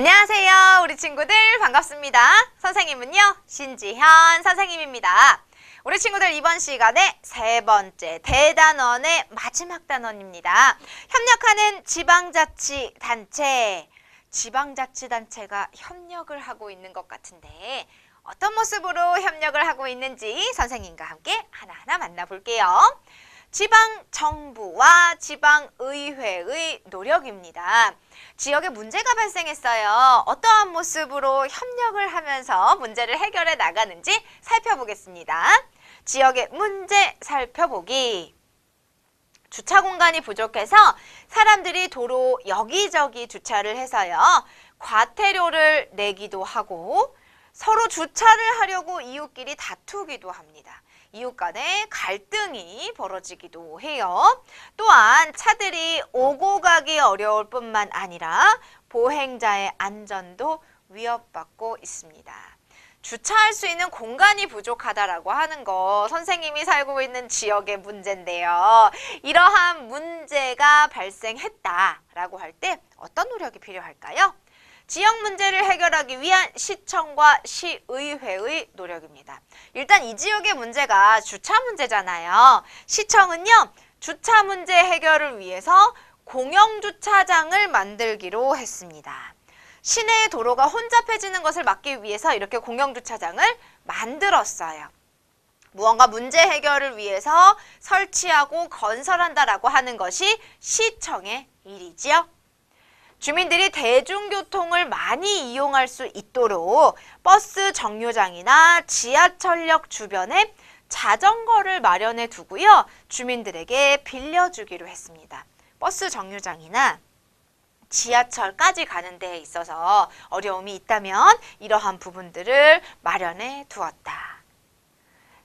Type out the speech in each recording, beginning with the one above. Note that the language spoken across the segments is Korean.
안녕하세요. 우리 친구들 반갑습니다. 선생님은요, 신지현 선생님입니다. 우리 친구들 이번 시간에 세 번째 대단원의 마지막 단원입니다. 협력하는 지방자치단체. 지방자치단체가 협력을 하고 있는 것 같은데 어떤 모습으로 협력을 하고 있는지 선생님과 함께 하나하나 만나볼게요. 지방 정부와 지방 의회의 노력입니다. 지역에 문제가 발생했어요. 어떠한 모습으로 협력을 하면서 문제를 해결해 나가는지 살펴보겠습니다. 지역의 문제 살펴보기. 주차 공간이 부족해서 사람들이 도로 여기저기 주차를 해서요. 과태료를 내기도 하고 서로 주차를 하려고 이웃끼리 다투기도 합니다. 이웃 간에 갈등이 벌어지기도 해요. 또한 차들이 오고 가기 어려울 뿐만 아니라 보행자의 안전도 위협받고 있습니다. 주차할 수 있는 공간이 부족하다라고 하는 거 선생님이 살고 있는 지역의 문제인데요. 이러한 문제가 발생했다라고 할 때 어떤 노력이 필요할까요? 지역 문제를 해결하기 위한 시청과 시의회의 노력입니다. 일단 이 지역의 문제가 주차 문제잖아요. 시청은요, 주차 문제 해결을 위해서 공영주차장을 만들기로 했습니다. 시내의 도로가 혼잡해지는 것을 막기 위해서 이렇게 공영주차장을 만들었어요. 무언가 문제 해결을 위해서 설치하고 건설한다라고 하는 것이 시청의 일이지요. 주민들이 대중교통을 많이 이용할 수 있도록 버스 정류장이나 지하철역 주변에 자전거를 마련해 두고요. 주민들에게 빌려주기로 했습니다. 버스 정류장이나 지하철까지 가는 데에 있어서 어려움이 있다면 이러한 부분들을 마련해 두었다.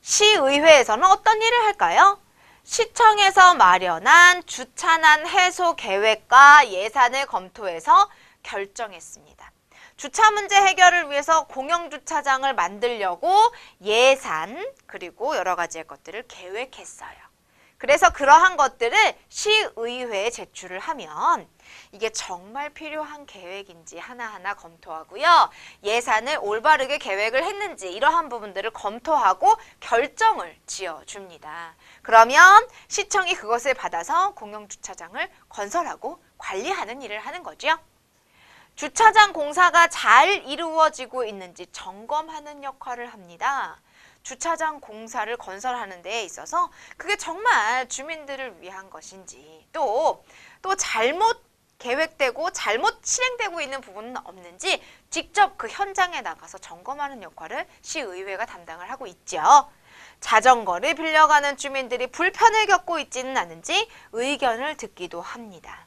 시의회에서는 어떤 일을 할까요? 시청에서 마련한 주차난 해소 계획과 예산을 검토해서 결정했습니다. 주차 문제 해결을 위해서 공영주차장을 만들려고 예산 그리고 여러 가지의 것들을 계획했어요. 그래서 그러한 것들을 시의회에 제출을 하면 이게 정말 필요한 계획인지 하나하나 검토하고요. 예산을 올바르게 계획을 했는지 이러한 부분들을 검토하고 결정을 지어줍니다. 그러면 시청이 그것을 받아서 공영주차장을 건설하고 관리하는 일을 하는 거죠. 주차장 공사가 잘 이루어지고 있는지 점검하는 역할을 합니다. 주차장 공사를 건설하는 데에 있어서 그게 정말 주민들을 위한 것인지 또, 또 잘못 계획되고 잘못 실행되고 있는 부분은 없는지 직접 그 현장에 나가서 점검하는 역할을 시의회가 담당을 하고 있죠. 자전거를 빌려가는 주민들이 불편을 겪고 있지는 않은지 의견을 듣기도 합니다.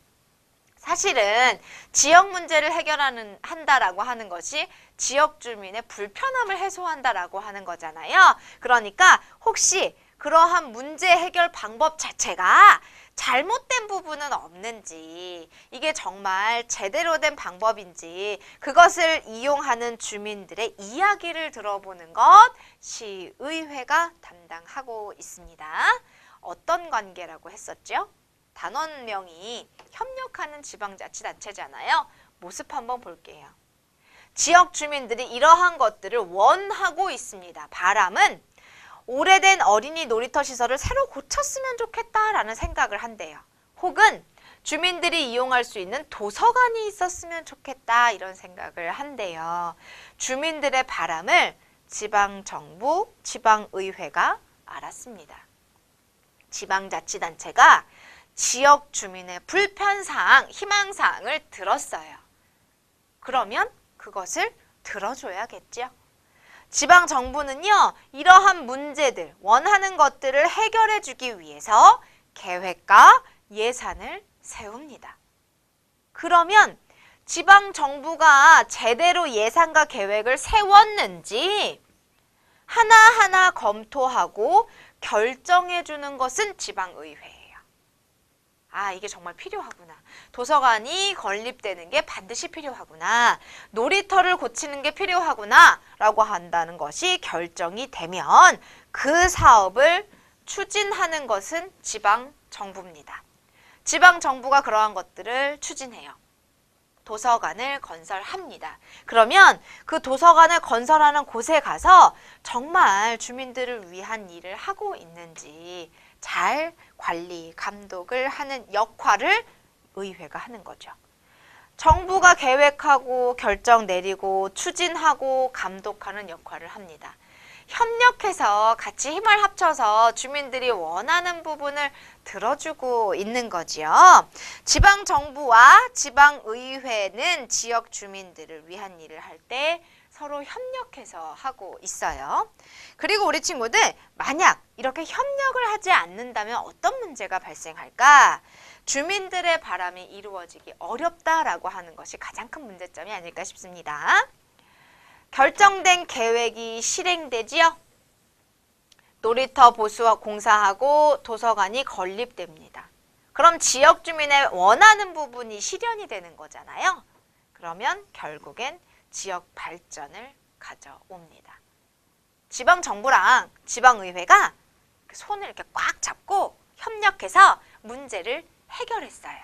사실은 지역 문제를 해결하는 한다라고 하는 것이 지역 주민의 불편함을 해소한다라고 하는 거잖아요. 그러니까 혹시 그러한 문제 해결 방법 자체가 잘못된 부분은 없는지, 이게 정말 제대로 된 방법인지, 그것을 이용하는 주민들의 이야기를 들어보는 것 시의회가 담당하고 있습니다. 어떤 관계라고 했었죠? 단원명이 협력하는 지방자치단체잖아요. 모습 한번 볼게요. 지역 주민들이 이러한 것들을 원하고 있습니다. 바람은 오래된 어린이 놀이터 시설을 새로 고쳤으면 좋겠다라는 생각을 한대요. 혹은 주민들이 이용할 수 있는 도서관이 있었으면 좋겠다 이런 생각을 한대요. 주민들의 바람을 지방정부, 지방의회가 알았습니다. 지방자치단체가 지역 주민의 불편사항, 희망사항을 들었어요. 그러면 그것을 들어줘야겠죠. 지방 정부는요, 이러한 문제들, 원하는 것들을 해결해 주기 위해서 계획과 예산을 세웁니다. 그러면 지방 정부가 제대로 예산과 계획을 세웠는지 하나하나 검토하고 결정해 주는 것은 지방의회예요. 아, 이게 정말 필요하구나. 도서관이 건립되는 게 반드시 필요하구나. 놀이터를 고치는 게 필요하구나. 라고 한다는 것이 결정이 되면 그 사업을 추진하는 것은 지방 정부입니다. 지방 정부가 그러한 것들을 추진해요. 도서관을 건설합니다. 그러면 그 도서관을 건설하는 곳에 가서 정말 주민들을 위한 일을 하고 있는지 잘 관리, 감독을 하는 역할을 의회가 하는 거죠. 정부가 계획하고 결정 내리고 추진하고 감독하는 역할을 합니다. 협력해서 같이 힘을 합쳐서 주민들이 원하는 부분을 들어주고 있는 거지요. 지방 정부와 지방 의회는 지역 주민들을 위한 일을 할때 서로 협력해서 하고 있어요. 그리고 우리 친구들 만약 이렇게 협력을 하지 않는다면 어떤 문제가 발생할까? 주민들의 바람이 이루어지기 어렵다라고 하는 것이 가장 큰 문제점이 아닐까 싶습니다. 결정된 계획이 실행되지요. 놀이터 보수와 공사하고 도서관이 건립됩니다. 그럼 지역 주민의 원하는 부분이 실현이 되는 거잖아요. 그러면 결국엔 지역 발전을 가져옵니다. 지방 정부랑 지방 의회가 손을 이렇게 꽉 잡고 협력해서 문제를 해결했어요.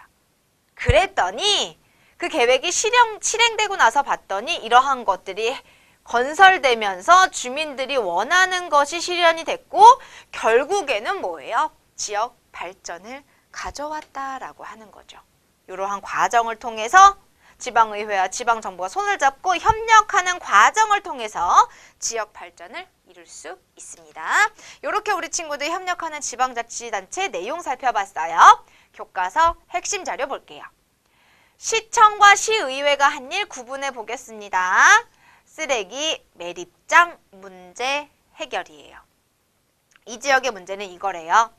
그랬더니 그 계획이 실행, 실행되고 나서 봤더니 이러한 것들이 건설되면서 주민들이 원하는 것이 실현이 됐고 결국에는 뭐예요? 지역 발전을 가져왔다라고 하는 거죠. 이러한 과정을 통해서 지방의회와 지방정부가 손을 잡고 협력하는 과정을 통해서 지역 발전을 이룰 수 있습니다. 이렇게 우리 친구들 협력하는 지방자치단체 내용 살펴봤어요. 교과서 핵심 자료 볼게요. 시청과 시의회가 한 일 구분해 보겠습니다. 쓰레기 매립장 문제 해결이에요. 이 지역의 문제는 이거래요.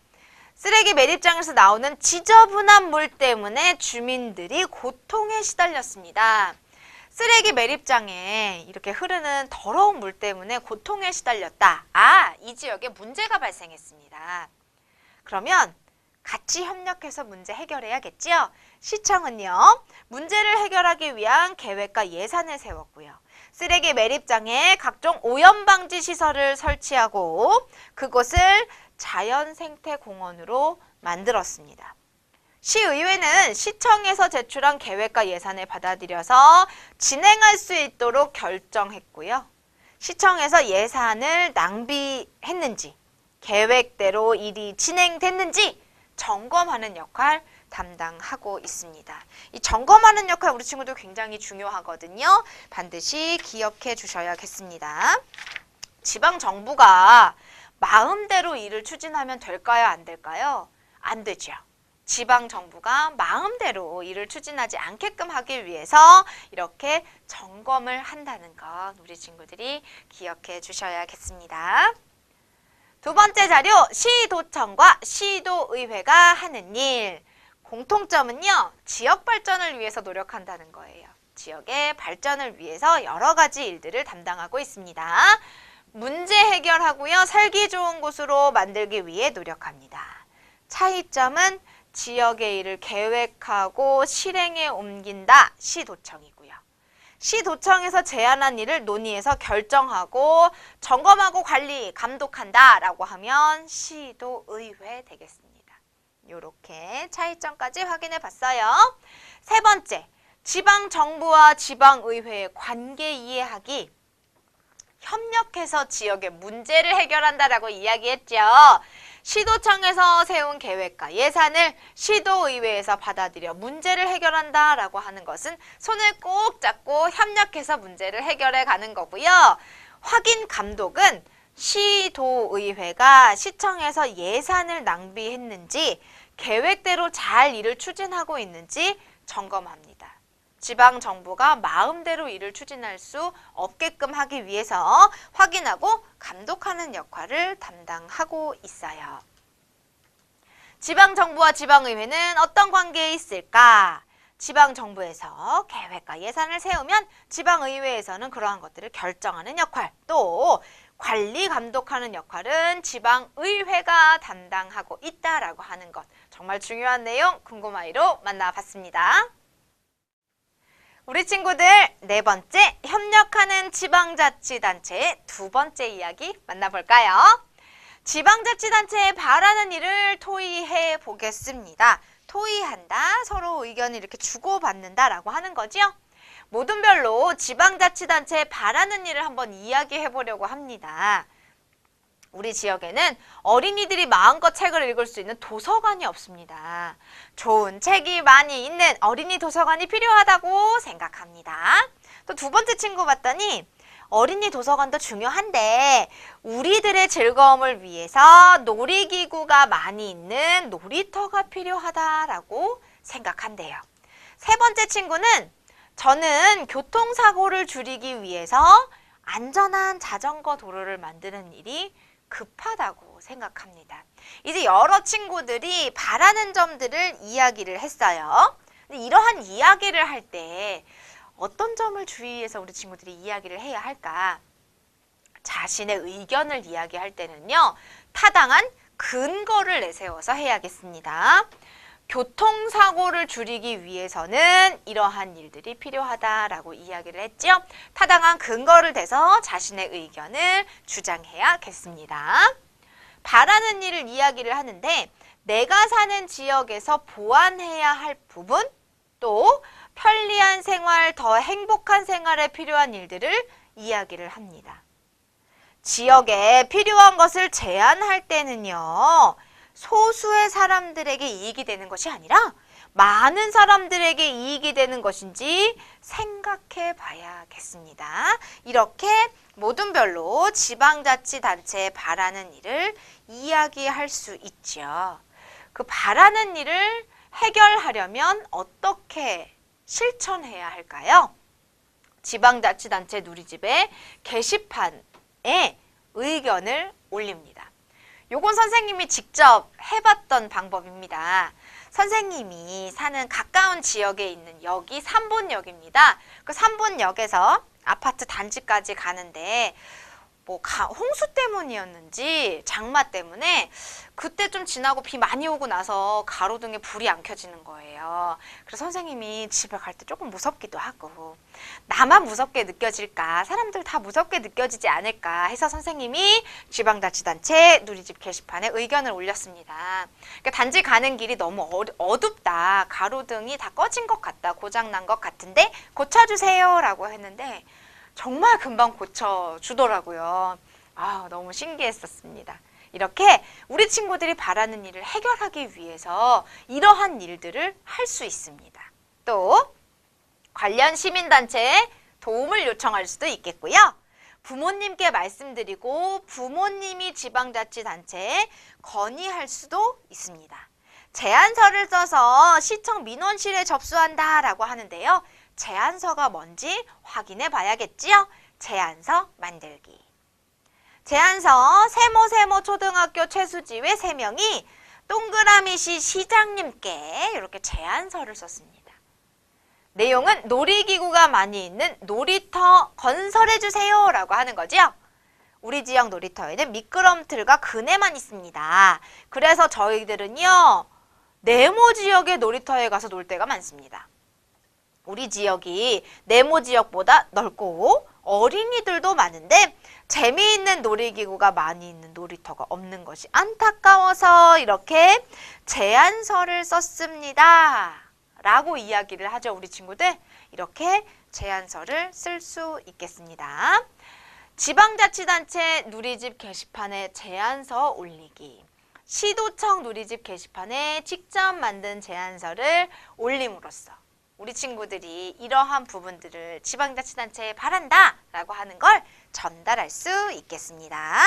쓰레기 매립장에서 나오는 지저분한 물 때문에 주민들이 고통에 시달렸습니다. 쓰레기 매립장에 이렇게 흐르는 더러운 물 때문에 고통에 시달렸다. 아, 이 지역에 문제가 발생했습니다. 그러면 같이 협력해서 문제 해결해야겠지요? 시청은요, 문제를 해결하기 위한 계획과 예산을 세웠고요. 쓰레기 매립장에 각종 오염 방지 시설을 설치하고 그곳을 자연생태공원으로 만들었습니다. 시의회는 시청에서 제출한 계획과 예산을 받아들여서 진행할 수 있도록 결정했고요. 시청에서 예산을 낭비했는지, 계획대로 일이 진행됐는지 점검하는 역할 담당하고 있습니다. 이 점검하는 역할 우리 친구들 굉장히 중요하거든요. 반드시 기억해 주셔야겠습니다. 지방 정부가 마음대로 일을 추진하면 될까요? 안 될까요? 안 되죠. 지방 정부가 마음대로 일을 추진하지 않게끔 하기 위해서 이렇게 점검을 한다는 것 우리 친구들이 기억해 주셔야겠습니다. 두 번째 자료 시도청과 시도의회가 하는 일 공통점은요 지역 발전을 위해서 노력한다는 거예요. 지역의 발전을 위해서 여러 가지 일들을 담당하고 있습니다. 문제 해결하고요 살기 좋은 곳으로 만들기 위해 노력합니다. 차이점은 지역의 일을 계획하고 실행에 옮긴다 시도청이고요. 시도청에서 제안한 일을 논의해서 결정하고 점검하고 관리, 감독한다 라고 하면 시도의회 되겠습니다. 이렇게 차이점까지 확인해 봤어요. 세 번째, 지방정부와 지방의회의 관계 이해하기. 협력해서 지역의 문제를 해결한다라고 이야기했죠. 시도청에서 세운 계획과 예산을 시도의회에서 받아들여 문제를 해결한다라고 하는 것은 손을 꼭 잡고 협력해서 문제를 해결해 가는 거고요. 확인 감독은 시도의회가 시청에서 예산을 낭비했는지 계획대로 잘 일을 추진하고 있는지 점검합니다. 지방 정부가 마음대로 일을 추진할 수 없게끔 하기 위해서 확인하고 감독하는 역할을 담당하고 있어요. 지방 정부와 지방 의회는 어떤 관계에 있을까? 지방 정부에서 계획과 예산을 세우면 지방 의회에서는 그러한 것들을 결정하는 역할, 또 관리 감독하는 역할은 지방 의회가 담당하고 있다라고 하는 것. 정말 중요한 내용 궁금하이로 만나봤습니다. 우리 친구들 네 번째 협력하는 지방자치단체의 두 번째 이야기 만나볼까요? 지방자치단체에 바라는 일을 토의해 보겠습니다. 토의한다, 서로 의견을 이렇게 주고받는다라고 하는 거지요. 모든별로 지방자치단체에 바라는 일을 한번 이야기해 보려고 합니다. 우리 지역에는 어린이들이 마음껏 책을 읽을 수 있는 도서관이 없습니다. 좋은 책이 많이 있는 어린이 도서관이 필요하다고 생각합니다. 또 두 번째 친구 봤더니 어린이 도서관도 중요한데 우리들의 즐거움을 위해서 놀이기구가 많이 있는 놀이터가 필요하다라고 생각한대요. 세 번째 친구는 저는 교통사고를 줄이기 위해서 안전한 자전거 도로를 만드는 일이 급하다고 생각합니다. 이제 여러 친구들이 바라는 점들을 이야기를 했어요. 근데 이러한 이야기를 할 때 어떤 점을 주의해서 우리 친구들이 이야기를 해야 할까? 자신의 의견을 이야기할 때는요, 타당한 근거를 내세워서 해야겠습니다. 교통사고를 줄이기 위해서는 이러한 일들이 필요하다라고 이야기를 했죠. 타당한 근거를 대서 자신의 의견을 주장해야겠습니다. 바라는 일을 이야기를 하는데 내가 사는 지역에서 보완해야 할 부분 또 편리한 생활, 더 행복한 생활에 필요한 일들을 이야기를 합니다. 지역에 필요한 것을 제한할 때는요, 소수의 사람들에게 이익이 되는 것이 아니라 많은 사람들에게 이익이 되는 것인지 생각해 봐야겠습니다. 이렇게 모든 별로 지방자치단체에 바라는 일을 이야기할 수 있죠. 그 바라는 일을 해결하려면 어떻게 실천해야 할까요? 지방자치단체 누리집에 게시판에 의견을 올립니다. 요건 선생님이 직접 해봤던 방법입니다. 선생님이 사는 가까운 지역에 있는 역이 3본역입니다. 그 3본역에서 아파트 단지까지 가는데 뭐 가- 홍수 때문이었는지 장마 때문에 그때 좀 지나고 비 많이 오고 나서 가로등에 불이 안 켜지는 거예요. 그래서 선생님이 집에 갈 때 조금 무섭기도 하고 나만 무섭게 느껴질까 사람들 다 무섭게 느껴지지 않을까 해서 선생님이 지방자치단체 누리집 게시판에 의견을 올렸습니다. 그러니까 단지 가는 길이 너무 어- 어둡다 가로등이 다 꺼진 것 같다 고장난 것 같은데 고쳐주세요 라고 했는데 정말 금방 고쳐주더라고요. 아, 너무 신기했었습니다. 이렇게 우리 친구들이 바라는 일을 해결하기 위해서 이러한 일들을 할 수 있습니다. 또 관련 시민단체에 도움을 요청할 수도 있겠고요. 부모님께 말씀드리고 부모님이 지방자치단체에 건의할 수도 있습니다. 제안서를 써서 시청 민원실에 접수한다라고 하는데요. 제안서가 뭔지 확인해 봐야겠지요. 제안서 만들기. 제안서 세모세모 초등학교 최수지회 세명이 동그라미시 시장님께 이렇게 제안서를 썼습니다. 내용은 놀이기구가 많이 있는 놀이터 건설해 주세요 라고 하는 거지요. 우리 지역 놀이터에는 미끄럼틀과 그네만 있습니다. 그래서 저희들은요, 네모 지역의 놀이터에 가서 놀 때가 많습니다. 우리 지역이 네모 지역보다 넓고 어린이들도 많은데 재미있는 놀이기구가 많이 있는 놀이터가 없는 것이 안타까워서 이렇게 제안서를 썼습니다. 라고 이야기를 하죠, 우리 친구들. 이렇게 제안서를 쓸 수 있겠습니다. 지방자치단체 누리집 게시판에 제안서 올리기. 시도청 누리집 게시판에 직접 만든 제안서를 올림으로써 우리 친구들이 이러한 부분들을 지방자치단체에 바란다 라고 하는 걸 전달할 수 있겠습니다.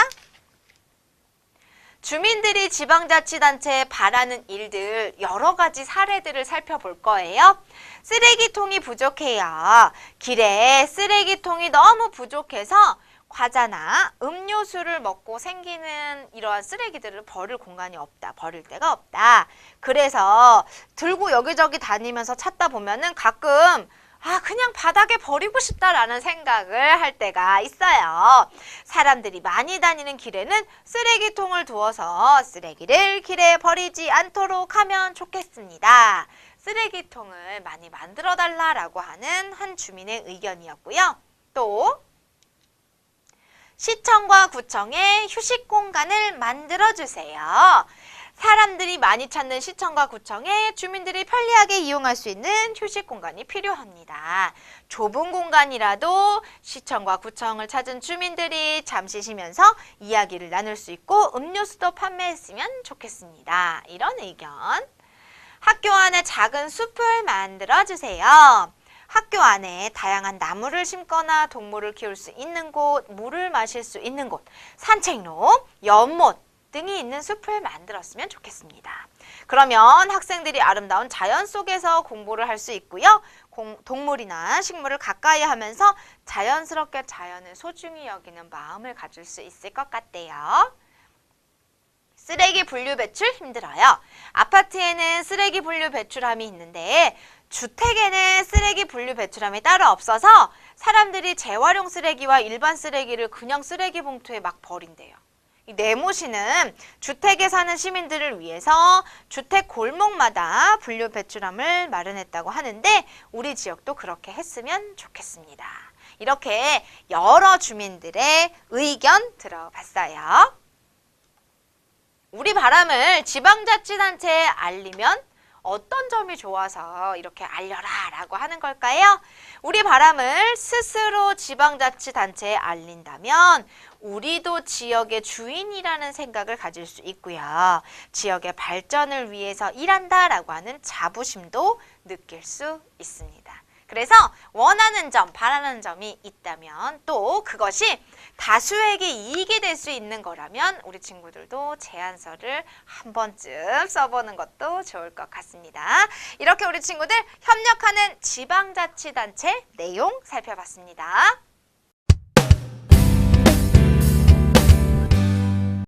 주민들이 지방자치단체에 바라는 일들 여러 가지 사례들을 살펴볼 거예요. 쓰레기통이 부족해요. 길에 쓰레기통이 너무 부족해서 과자나 음료수를 먹고 생기는 이러한 쓰레기들을 버릴 공간이 없다. 버릴 데가 없다. 그래서 들고 여기저기 다니면서 찾다 보면은 가끔 아, 그냥 바닥에 버리고 싶다라는 생각을 할 때가 있어요. 사람들이 많이 다니는 길에는 쓰레기통을 두어서 쓰레기를 길에 버리지 않도록 하면 좋겠습니다. 쓰레기통을 많이 만들어 달라라고 하는 한 주민의 의견이었고요. 또 시청과 구청에 휴식 공간을 만들어 주세요. 사람들이 많이 찾는 시청과 구청에 주민들이 편리하게 이용할 수 있는 휴식 공간이 필요합니다. 좁은 공간이라도 시청과 구청을 찾은 주민들이 잠시 쉬면서 이야기를 나눌 수 있고 음료수도 판매했으면 좋겠습니다. 이런 의견. 학교 안에 작은 숲을 만들어 주세요. 학교 안에 다양한 나무를 심거나 동물을 키울 수 있는 곳, 물을 마실 수 있는 곳, 산책로, 연못 등이 있는 숲을 만들었으면 좋겠습니다. 그러면 학생들이 아름다운 자연 속에서 공부를 할 수 있고요. 공- 동물이나 식물을 가까이 하면서 자연스럽게 자연을 소중히 여기는 마음을 가질 수 있을 것 같대요. 쓰레기 분류 배출 힘들어요. 아파트에는 쓰레기 분류 배출함이 있는데 주택에는 쓰레기 분류 배출함이 따로 없어서 사람들이 재활용 쓰레기와 일반 쓰레기를 그냥 쓰레기 봉투에 막 버린대요. 이 네모시는 주택에 사는 시민들을 위해서 주택 골목마다 분류 배출함을 마련했다고 하는데 우리 지역도 그렇게 했으면 좋겠습니다. 이렇게 여러 주민들의 의견 들어봤어요. 우리 바람을 지방자치단체에 알리면 어떤 점이 좋아서 이렇게 알려라 라고 하는 걸까요? 우리 바람을 스스로 지방자치단체에 알린다면 우리도 지역의 주인이라는 생각을 가질 수 있고요. 지역의 발전을 위해서 일한다 라고 하는 자부심도 느낄 수 있습니다. 그래서 원하는 점, 바라는 점이 있다면 또 그것이 다수에게 이익이 될 수 있는 거라면 우리 친구들도 제안서를 한 번쯤 써보는 것도 좋을 것 같습니다. 이렇게 우리 친구들 협력하는 지방자치단체 내용 살펴봤습니다.